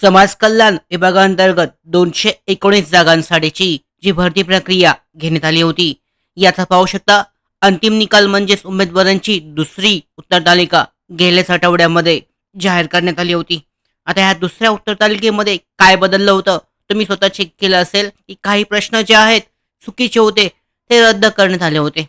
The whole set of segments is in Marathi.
समाज कल्याण विभागांतर्गत दोनशे एकोणीस जागांसाठीची जी भरती प्रक्रिया घेण्यात आली होती. याचा पाहू शकता अंतिम निकाल म्हणजेच उमेदवारांची दुसरी उत्तर तालिका गेल्याच आठवड्यामध्ये जाहीर करण्यात आली होती. आता ह्या दुसऱ्या उत्तर तालिकेमध्ये काय बदललं होतं? तुम्ही स्वतः चेक केलं असेल की काही प्रश्न जे आहेत चुकीचे होते ते रद्द करण्यात आले होते.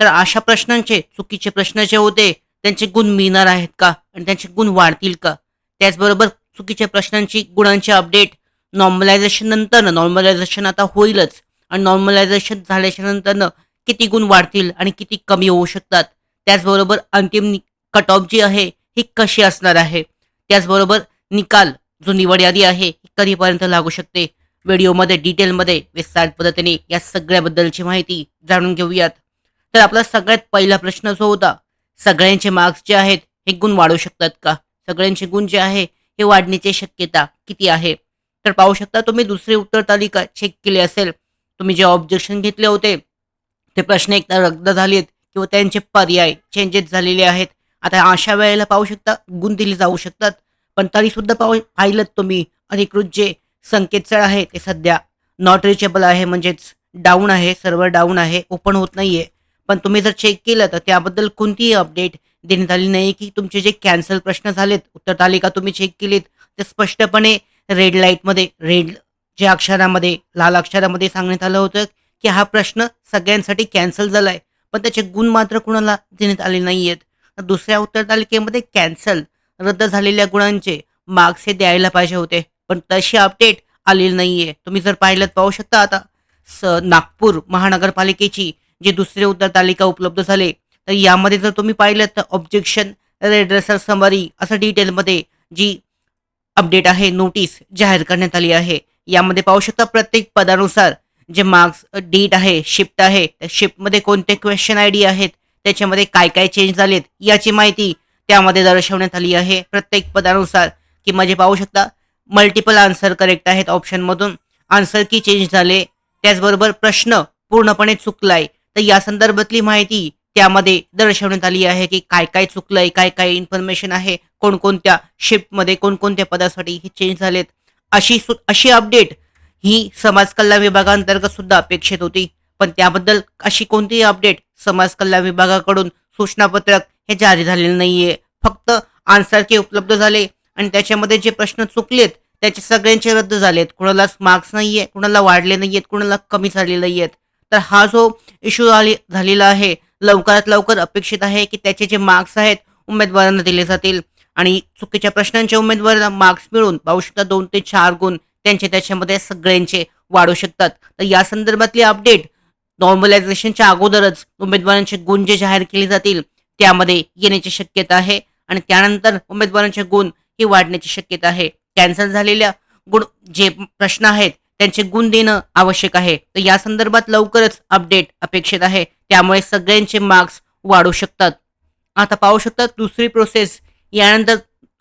तर अशा प्रश्नांचे चुकीचे प्रश्न जे होते त्यांचे गुण मिळणार आहेत का? आणि त्यांचे गुण वाढतील का? त्याचबरोबर चुकीच्या प्रश्नांची गुणांची अपडेट नॉर्मलायझेशन नंतर नॉर्मलायझेशन आता होईलच. आणि नॉर्मलायझेशन झाल्याच्या नंतरनं किती गुण वाढतील आणि किती कमी होऊ शकतात. त्याचबरोबर अंतिम कट ऑफ जी आहे ही कशी असणार आहे? त्याचबरोबर निकाल जो निवड यादी आहे ही कधीपर्यंत लागू शकते? व्हिडिओमध्ये डिटेलमध्ये विस्तार पद्धतीने या सगळ्याबद्दलची माहिती जाणून घेऊयात. तर आपला सगळ्यात पहिला प्रश्न जो होता सगळ्यांचे मार्क्स जे आहेत हे गुण वाढू शकतात का? सगळ्यांचे गुण जे आहे हे वाढण्याची शक्यता किती आहे? तर पाहू शकता तुम्ही दुसरी उत्तर तालिका चेक केली असेल. तुम्ही जे ऑब्जेक्शन घेतले होते ते प्रश्न एकदा रद्द झालेत किंवा त्यांचे पर्याय चेंजेस झालेले आहेत. आता अशा वेळेला पाहू शकता गुण दिले जाऊ शकतात. पण तरीसुद्धा पाहू पाहिलं तुम्ही अधिकृत जे संकेतस्थळ आहे ते सध्या नॉट रिचेबल आहे. म्हणजेच डाऊन आहे सर्व्हर डाऊन आहे ओपन होत नाही आहे पण तुम्ही जर चेक केलं तर त्याबद्दल कोणतीही अपडेट देण्यात आली नाही की तुमचे जे कॅन्सल प्रश्न झालेत उत्तर तालिका तुम्ही चेक केलीत ते स्पष्टपणे रेड लाईटमध्ये रेड ज्या अक्षरामध्ये लाल अक्षरामध्ये सांगण्यात आलं होतं की हा प्रश्न सगळ्यांसाठी कॅन्सल झाला आहे पण त्याचे गुण मात्र कुणाला देण्यात आले नाही आहेत दुसऱ्या उत्तर तालिकेमध्ये कॅन्सल रद्द झालेल्या गुणांचे मार्क्स हे द्यायला पाहिजे होते पण तशी अपडेट आलेली नाही आहे तुम्ही जर पाहिलं पाहू शकता आता. स नागपूर महानगरपालिकेची जे दुसरे उत्तर तालिका उपलब्ध झाले तर यामध्ये जर तुम्ही पाहिलं तर ऑब्जेक्शन रेड्रेसर समरी असं डिटेलमध्ये जी अपडेट आहे नोटीस जाहीर करण्यात आली आहे. यामध्ये पाहू शकता प्रत्येक पदानुसार जे मार्क्स डेट आहे शिफ्ट आहे त्या शिफ्टमध्ये कोणते क्वेश्चन आय डी आहेत त्याच्यामध्ये काय काय चेंज झालेत याची माहिती त्यामध्ये दर्शवण्यात आली आहे. प्रत्येक पदानुसार की म्हणजे पाहू शकता मल्टिपल आन्सर करेक्ट आहेत ऑप्शनमधून आन्सर की चेंज झाले त्याचबरोबर प्रश्न पूर्णपणे चुकलाय तर या संदर्भातली माहिती त्यामध्ये दर्शवण्यात आली आहे की काय काय चुकलंय काय काय इन्फॉर्मेशन आहे कोणकोणत्या शिफ्टमध्ये कोणकोणत्या पदासाठी हे चेंज झालेत. अशी सु अशी अपडेट ही समाज कल्याण विभागांतर्गत सुद्धा अपेक्षित होती. पण त्याबद्दल अशी कोणतीही अपडेट समाज कल्याण विभागाकडून सूचनापत्रक हे जारी झालेले नाहीये. फक्त आन्सर के उपलब्ध झाले आणि त्याच्यामध्ये जे प्रश्न चुकलेत त्याचे सगळ्यांचे रद्द झालेत. कुणालाच मार्क्स नाहीये कुणाला वाढले नाहीयेत कुणाला कमी झालेले नाहीयेत. तर हा जो इश्यू झालेला आहे लवकरात लवकर अपेक्षित आहे की त्याचे जे मार्क्स आहेत उमेदवारांना दिले जातील. आणि चुकीच्या प्रश्नांच्या उमेदवारांना मार्क्स मिळून पाहू शकता दोन ते चार गुण त्यांचे त्याच्यामध्ये सगळ्यांचे वाढू शकतात. तर या संदर्भातली अपडेट नॉर्मलायझेशनच्या अगोदरच उमेदवारांचे गुण जे जाहीर केले जातील त्यामध्ये येण्याची शक्यता आहे. आणि त्यानंतर उमेदवारांचे गुण ही वाढण्याची शक्यता आहे. कॅन्सल झालेल्या गुण जे प्रश्न आहेत त्यांचे गुण देणं आवश्यक आहे. तर या संदर्भात लवकरच अपडेट अपेक्षित आहे. त्यामुळे सगळ्यांचे मार्क्स वाढू शकतात. आता पाहू शकता दुसरी प्रोसेस यानंतर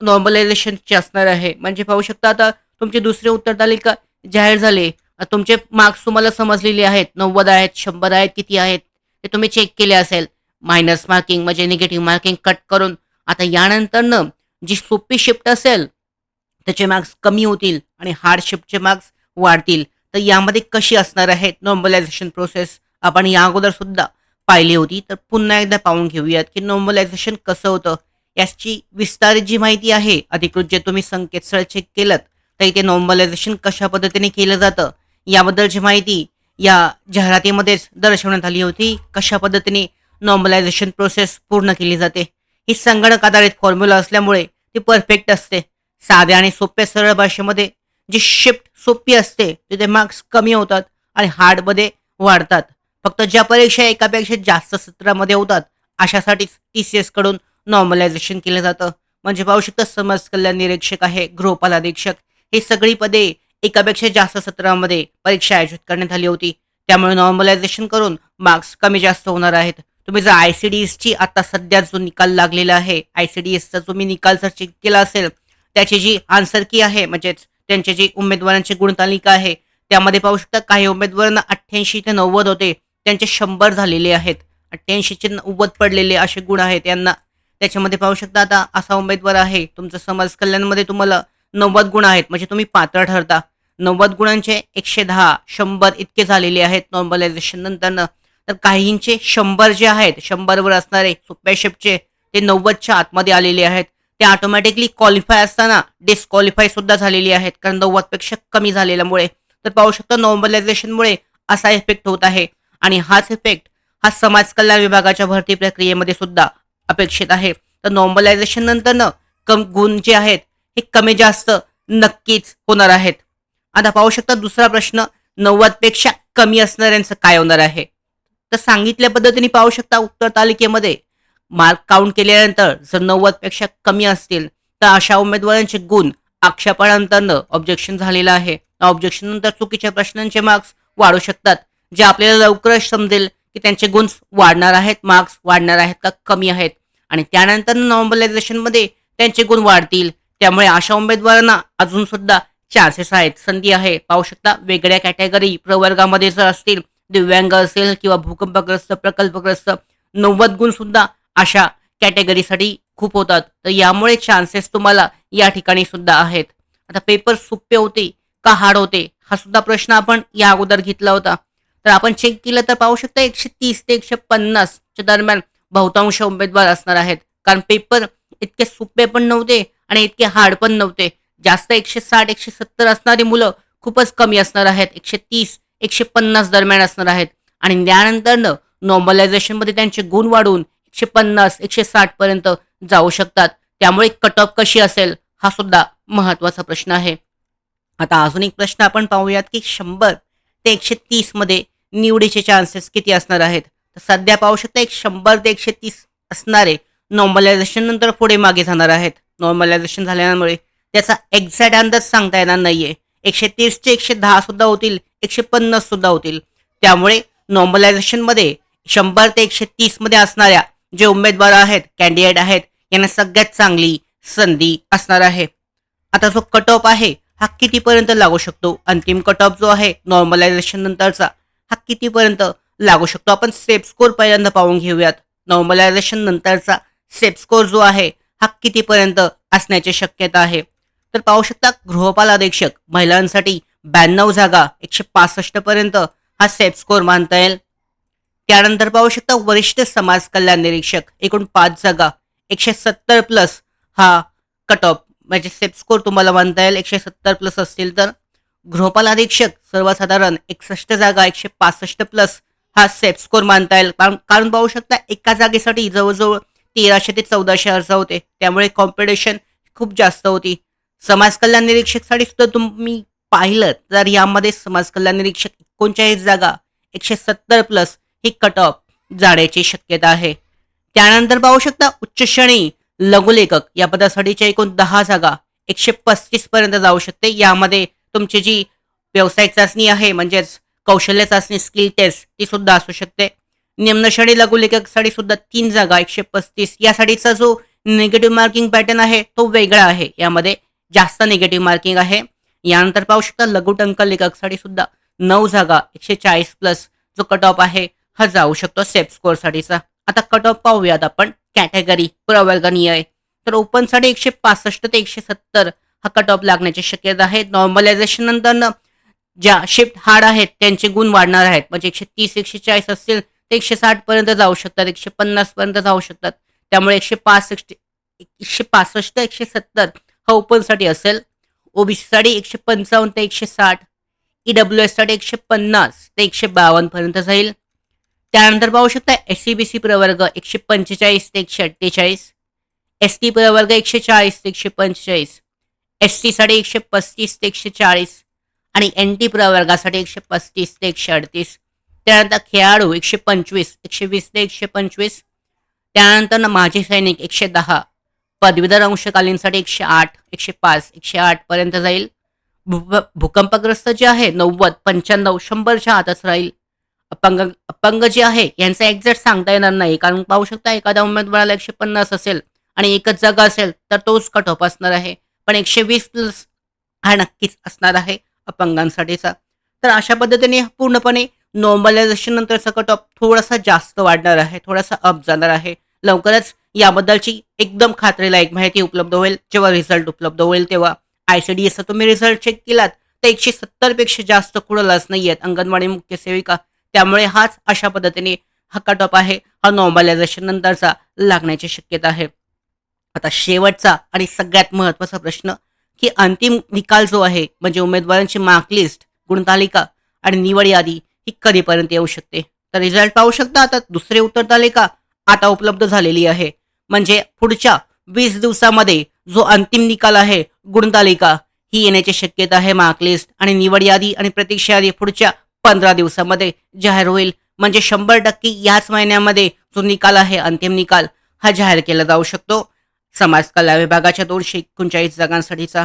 नॉर्मलायझेशनची असणार आहे. म्हणजे पाहू शकता आता तुमची दुसरी उत्तर तालिका जाहीर झाली. तुमचे मार्क्स तुम्हाला समजलेले आहेत. नव्वद आहेत शंभर आहेत किती आहेत ते तुम्ही चेक केले असेल. मायनस मार्किंग म्हणजे निगेटिव्ह मार्किंग कट करून आता यानंतरनं जी सोपी शिफ्ट असेल त्याचे मार्क्स कमी होतील आणि हार्ड शिफ्टचे मार्क्स वाढतील. तर यामध्ये कशी असणार आहे? नॉर्मलायझेशन प्रोसेस आपण या अगोदर सुद्धा पाहिली होती. तर पुन्हा एकदा पाहून घेऊयात की नॉर्मलायझेशन कसं होतं? याची विस्तारित जी माहिती आहे अधिकृत जे तुम्ही संकेतस्थळ चेक केलं तर इथे नॉर्मलायझेशन कशा पद्धतीने केलं जातं? याबद्दलची माहिती या जाहिरातीमध्येच दर्शवण्यात आली होती. कशा पद्धतीने नॉर्मलायझेशन प्रोसेस पूर्ण केली जाते? ही संगणक आधारित फॉर्म्युला असल्यामुळे ती परफेक्ट असते. साध्या आणि सोप्या सरळ भाषेमध्ये जी शिफ्ट सोपी असते तिथे मार्क्स कमी होतात आणि हार्डमध्ये वाढतात. फक्त ज्या परीक्षा एकापेक्षा जास्त सत्रामध्ये होतात अशासाठीच टी सी एसकडून नॉर्मलायझेशन केलं जातं. म्हणजे पाहू शकता समाज कल्याण निरीक्षक आहे गृहपाल अधीक्षक ही सगळी पदे एकापेक्षा जास्त सत्रामध्ये परीक्षा आयोजित करण्यात आली होती. त्यामुळे नॉर्मलायझेशन करून मार्क्स कमी जास्त होणार आहेत. तुम्ही जर आय सी डी एसची आता सध्या जो निकाल लागलेला आहे आय सी डी एसचा तुम्ही निकाल जर चेक केला असेल त्याची जी आन्सर की आहे म्हणजेच त्यांचे जे उमेदवारांची गुणतालिका आहे त्यामध्ये पाहू शकता काही उमेदवारांना अठ्ठ्याऐंशी ते नव्वद होते त्यांचे शंभर झालेले आहेत. अठ्ठ्याऐंशीचे नव्वद पडलेले असे गुण आहेत यांना. त्याच्यामध्ये पाहू शकता आता असा उमेदवार आहे तुमचं समाज कल्याणमध्ये तुम्हाला नव्वद गुण आहेत म्हणजे तुम्ही पात्र ठरता. नव्वद गुणांचे एकशे दहा शंभर इतके झालेले आहेत नॉर्मलायझेशन नंतरनं तर काहींचे शंभर जे आहेत शंभरवर असणारे सोप्या शेपचे ते नव्वदच्या आतमध्ये आलेले आहेत. ते ऑटोमॅटिकली क्वालिफाय असताना डिस्क्वालिफाय सुद्धा झालेली आहेत. कारण नव्वदपेक्षा कमी झालेल्यामुळे. तर पाहू शकतो नॉर्मलायझेशनमुळे असा इफेक्ट होत आहे. आणि हाच इफेक्ट हा समाज कल्याण विभागाच्या भरती प्रक्रियेमध्ये सुद्धा अपेक्षित आहे. तर नॉर्मलायझेशन नंतरनं कम गुण जे आहेत हे कमी जास्त नक्कीच होणार आहेत. आता पाहू शकता दुसरा प्रश्न नव्वदपेक्षा कमी असणाऱ्यांचं काय होणार आहे? तर सांगितल्या पद्धतीने पाहू शकता उत्तर तालिकेमध्ये मार्क काउंट केल्यानंतर जर नव्वदपेक्षा कमी असतील तर अशा उमेदवारांचे गुण आक्षेपानंतरनं ऑब्जेक्शन झालेलं आहे. ऑब्जेक्शन नंतर चुकीच्या प्रश्नांचे मार्क्स वाढू शकतात जे आपल्याला लवकरच समजेल की त्यांचे गुण वाढणार आहेत मार्क्स वाढणार आहेत का कमी आहेत. आणि त्यानंतर नॉर्मलायझेशनमध्ये त्यांचे गुण वाढतील. त्यामुळे अशा उमेदवारांना अजून सुद्धा चान्सेस आहेत. संधी आहे. पाहू शकता वेगळ्या कॅटेगरी प्रवर्गामध्ये जर असतील दिव्यांग असेल किंवा भूकंपग्रस्त प्रकल्पग्रस्त नव्वद गुण सुद्धा अशा कॅटेगरीसाठी खूप होतात. तर यामुळे चान्सेस तुम्हाला या ठिकाणी सुद्धा आहेत. आता पेपर सोपे होते का हार्ड होते? हा सुद्धा प्रश्न आपण या अगोदर घेतला होता. तर आपण चेक केलं तर पाहू शकता एकशे तीस ते एकशे पन्नासच्या दरम्यान बहुतांश उमेदवार असणार आहेत. कारण पेपर इतके सोपे पण नव्हते आणि इतके हार्ड पण नव्हते. जास्त एकशे साठ एकशे सत्तर असणारी मुलं खूपच कमी असणार आहेत. एकशे तीस एकशे पन्नास दरम्यान असणार आहेत. आणि त्यानंतरनं नॉर्मलायझेशनमध्ये त्यांचे गुण वाढून एकशे पन्नास एकशे साठ पर्यंत जाऊ शकतात. त्यामुळे कट ऑफ कशी असेल हा सुद्धा महत्त्वाचा प्रश्न आहे. आता अजून एक प्रश्न आपण पाहूयात की शंभर ते एकशे तीसमध्ये निवडीचे चान्सेस किती असणार आहेत? तर सध्या पाहू शकता एक शंभर ते एकशे तीस असणारे नॉर्मलायझेशन नंतर पुढे मागे जाणार आहेत. नॉर्मलायझेशन झाल्यामुळे त्याचा एक्झॅक्ट अंदाज सांगता येणार नाहीये. एकशे तीसचे एकशे दहा सुद्धा होतील एकशे पन्नास सुद्धा होतील. त्यामुळे नॉर्मलायझेशनमध्ये शंभर ते एकशे तीसमध्ये असणाऱ्या जे उमेदवार आहेत कॅन्डिडेट आहेत यांना सगळ्यात चांगली संधी असणार आहे. आता जो कट ऑफ आहे हा कितीपर्यंत लागू शकतो? अंतिम कट ऑफ जो आहे नॉर्मलायझेशन नंतरचा हा कितीपर्यंत लागू शकतो? आपण सेफ स्कोर पहिल्यांदा पाहून घेऊयात. नॉर्मलायझेशन नंतरचा सेफ स्कोर जो आहे हा कितीपर्यंत असण्याची शक्यता आहे? तर पाहू शकता गृहपाल अधीक्षक महिलांसाठी ब्याण्णव जागा एकशे पासष्ट पर्यंत हा सेफ स्कोर मानता येईल. त्यानंतर पाहू शकता वरिष्ठ समाज कल्याण निरीक्षक एकूण पाच जागा एकशे सत्तर प्लस हा कट ऑफ म्हणजे सेफ स्कोर तुम्हाला मानता येईल एकशे सत्तर प्लस असतील तर गृहपाल अधीक्षक सर्वसाधारण एकसष्ट जागा एकशे पासष्ट प्लस हा सेफ स्कोर मानता येईल. कारण कारण पाहू शकता एका जागेसाठी जवळजवळ तेराशे ते चौदाशे अर्ज होते. त्यामुळे कॉम्पिटिशन खूप जास्त होती. समाज कल्याण निरीक्षकसाठी सुद्धा तुम्ही पाहिलं तर यामध्ये समाज कल्याण निरीक्षक एकोणचाळीस जागा एकशे सत्तर प्लस ही कट ऑफ जाण्याची शक्यता आहे. त्यानंतर पाहू शकता उच्च श्रेणी लघुलेखक या पदासाठीच्या एकूण दहा जागा एकशे पस्तीस पर्यंत जाऊ शकते. यामध्ये तुमची जी व्यावसायिक चाचणी आहे म्हणजेच कौशल्य चाचणी स्किल टेस्ट ती सुद्धा असू शकते. निम्न श्रेणी लघुलेखकसाठी सुद्धा तीन जागा एकशे पस्तीस. यासाठीचा जो निगेटिव्ह मार्किंग पॅटर्न आहे तो वेगळा आहे. यामध्ये जास्त निगेटिव्ह मार्किंग आहे. यानंतर पाहू शकता लघुटंक लेखकसाठी सुद्धा नऊ जागा एकशे चाळीस प्लस जो कट ऑफ आहे हा जाऊ शकतो सेफ स्कोर साठीचा. आता कट ऑफ पाहूयात आपण. कॅटेगरी प्रवर्गनीय. आहे तर ओपनसाठी एकशे पासष्ट ते एकशे सत्तर हा कट ऑफ लागण्याची शक्यता आहे. नॉर्मलायझेशन नंतर ज्या शिफ्ट हार्ड आहेत त्यांचे गुण वाढणार आहेत. म्हणजे एकशे तीस एकशे चाळीस असतील ते एकशे साठ पर्यंत जाऊ शकतात. एकशे पन्नास पर्यंत जाऊ शकतात. त्यामुळे एकशे पासष्ट एकशे पासष्ट एकशे सत्तर हा ओपनसाठी असेल. ओबीसी साठी एकशे पंचावन्न ते एकशे साठ. ईडब्ल्यू एससाठी एकशे पन्नास ते एकशे बावन्न पर्यंत जाईल. त्यानंतर पाहू शकता एस सी बी सी प्रवर्ग एकशे पंचेचाळीस ते एकशे अठ्ठेचाळीस. एस टी प्रवर्ग एकशे चाळीस ते एकशे पंचेचाळीस. एस टीसाठी एकशे पस्तीस ते एकशे चाळीस. आणि एन टी प्रवर्गासाठी एकशे पस्तीस ते एकशे अडतीस. त्यानंतर खेळाडू एकशे पंचवीस एकशे वीस ते एकशे पंचवीस. त्यानंतर माजी सैनिक एकशे दहा. पदवीधर अंशकालीनसाठी एकशे आठ एकशे पाच एकशे आठ पर्यंत जाईल. भू- भूकंपग्रस्त जे आहे नव्वद पंच्याण्णव शंभरच्या आतच राहील. अपंग अपंग जे आहे यांचा एक्झॅक्ट सांगता येणार नाही कारण पाहू शकता एखाद्या उमेदवाराला एकशे पन्नास असेल आणि एकच जागा असेल तर तोच कट ऑफ असणार आहे. पण एकशे वीस प्लस हा नक्कीच असणार आहे अपंगांसाठीचा. तर अशा पद्धतीने पूर्णपणे नॉर्मलायझेशन नंतरचा कट ऑफ थोडासा जास्त वाढणार आहे थोडासा अप जाणार आहे. लवकरच याबद्दलची एकदम खात्रीलायक माहिती उपलब्ध होईल. जेव्हा रिझल्ट उपलब्ध होईल तेव्हा आय सी डी एसचा तुम्ही रिझल्ट चेक केलात तर एकशे सत्तरपेक्षा जास्त कुणालाच नाही आहेत अंगणवाडी मुख्य सेविका त्यामुळे हाच अशा पद्धतीने हा कट ऑफ आहे. हा नॉर्मलायझेशन नंतरचा लागण्याची शक्यता आहे. आता शेवटचा आणि सगळ्यात महत्त्वाचा प्रश्न की अंतिम निकाल जो आहे म्हणजे उमेदवारांची मार्क लिस्ट गुणतालिका आणि निवड यादी ही कधीपर्यंत येऊ शकते? तर रिझल्ट पाहू शकता आता दुसरे उत्तर तालिका आता उपलब्ध झालेली आहे. म्हणजे पुढच्या वीस दिवसामध्ये जो अंतिम निकाल आहे गुणतालिका ही येण्याची शक्यता आहे मार्क लिस्ट आणि निवड यादी आणि प्रतीक्षा यादी पुढच्या पंधरा दिवसामध्ये जाहीर होईल. म्हणजे शंभर टक्के याच महिन्यामध्ये जो निकाल आहे अंतिम निकाल हा जाहीर केला जाऊ शकतो. समाज कला विभागाच्या दोनशे एकोणचाळीस जागांसाठीचा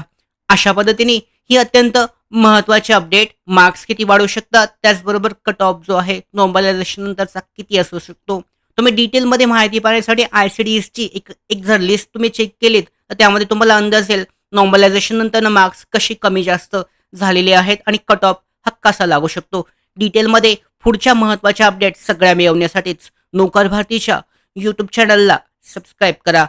अशा पद्धतीने ही अत्यंत महत्वाची अपडेट. मार्क्स किती वाढू शकतात त्याचबरोबर कट ऑफ जो आहे नॉर्मलायझेशन नंतरचा किती असू शकतो. तुम्ही डिटेलमध्ये माहिती पाहण्यासाठी आय सी डी एसची एक एक जर लिस्ट तुम्ही चेक केलीत तर त्यामध्ये तुम्हाला अंदाज येईल. नॉर्मलायझेशन नंतर मार्क्स कशी कमी जास्त झालेले आहेत आणि कट ऑफ हक्कासा लागू शकतो. डिटेलमध्ये पुढच्या महत्त्वाच्या अपडेट सगळ्या मिळवण्यासाठीच नोकर भारतीच्या यूट्यूब चॅनलला सबस्क्राईब करा.